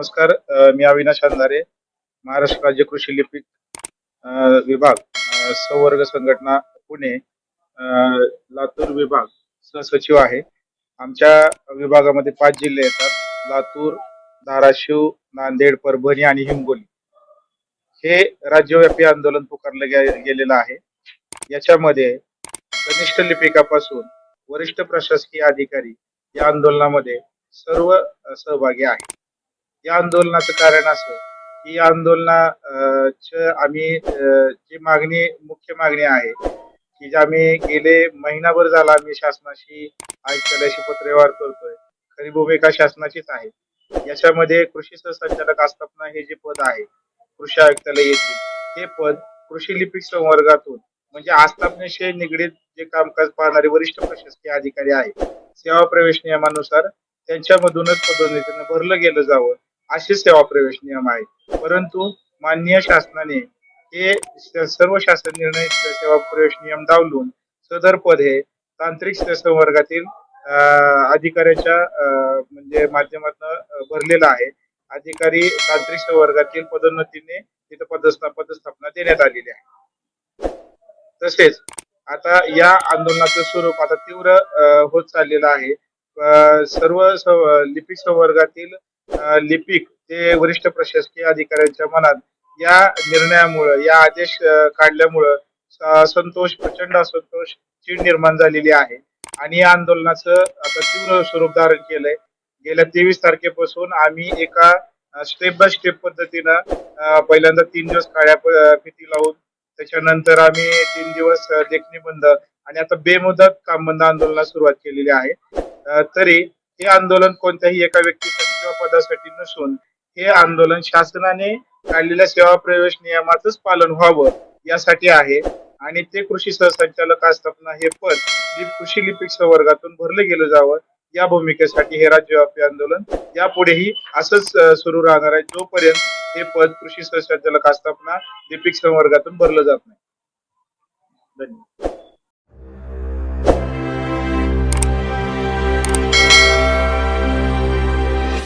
नमस्कार मी अविनाश अंधारे महाराष्ट्र राज्य कृषी लिपिक विभाग संवर्ग संघटना पुणे लातूर विभाग सहसचिव आहे. आमच्या विभागामध्ये पाच जिल्हे येतात लातूर धाराशिव नांदेड परभणी आणि हिंगोली. हे राज्यव्यापी आंदोलन पुकारलं गे- गेलेलं आहे. याच्यामध्ये कनिष्ठ लिपिकापासून वरिष्ठ प्रशासकीय अधिकारी या आंदोलनामध्ये सर्व सहभागी आहेत. या आंदोलनाचं कारण असं. की या आंदोलना आम्ही जी मागणी मुख्य मागणी आहे की जे आम्ही गेले महिनाभर झाला आम्ही शासनाशी आयुक्तालयाशी पत्रव्यवहार करतोय. खरी भूमिका शासनाचीच आहे. याच्यामध्ये कृषी सहसंचालक आस्थापना हे जे पद आहे कृषी आयुक्तालय येथील हे पद कृषी लिपिक संवर्गातून म्हणजे आस्थापनेशी निगडीत जे कामकाज पाहणारे वरिष्ठ प्रशासकीय अधिकारी आहे सेवा प्रवेश नियमानुसार त्यांच्यामधूनच पदोन्नतीनं भरलं गेलं जावं. असे सेवा प्रवेश नियम आहे. परंतु माननीय शासनाने हे सर्व शासन निर्णय सेवा प्रवेश नियम डावलून सदर पद हे तांत्रिक संवर्गातील अं, अधिकाऱ्याच्या अं, म्हणजे माध्यमातून भरलेला आहे. अधिकारी तांत्रिक संवर्गातील पदोन्नतीने तिथं पदस्था पदस्थापना देण्यात आलेली आहे. तसेच आता या आंदोलनाचं स्वरूप आता तीव्र अं, होत चाललेलं आहे. सर्व लिपिक संवर्गातील लिपिक ते वरिष्ठ प्रशासकीय अधिकाऱ्यांच्या मनात या निर्णयामुळं या आदेश काढल्यामुळं असंतोष प्रचंड असंतोष चीड निर्माण झालेली आहे. आणि या आंदोलनाचं आता तीव्र स्वरूप धारण केलंय. गेल्या तेवीस तारखेपासून आम्ही एका स्टेप बाय स्टेप पद्धतीनं पहिल्यांदा तीन दिवस काळ्या फिती लावून त्याच्यानंतर आम्ही तीन दिवस देखणी बंद आणि आता बेमुदत काम बंद आंदोलनाला सुरुवात केलेली आहे. तरी हे आंदोलन कोणत्याही एका व्यक्तीसाठी किंवा पदासाठी नसून हे आंदोलन शासनाने काढलेल्या सेवा प्रवेश नियमाचंच पालन व्हावं यासाठी आहे. आणि ते कृषी सहसंचालक आस्थापना हे पद कृषी लिपिक संवर्गातून भरलं गेलं जावं. या भूमिकेसाठी हे राज्यव्यापी आंदोलन यापुढेही असंच सुरू राहणार आहे. जोपर्यंत हे पद कृषी सहसंचालक आस्थापना लिपिक संवर्गातून भरलं जात नाही. धन्यवाद.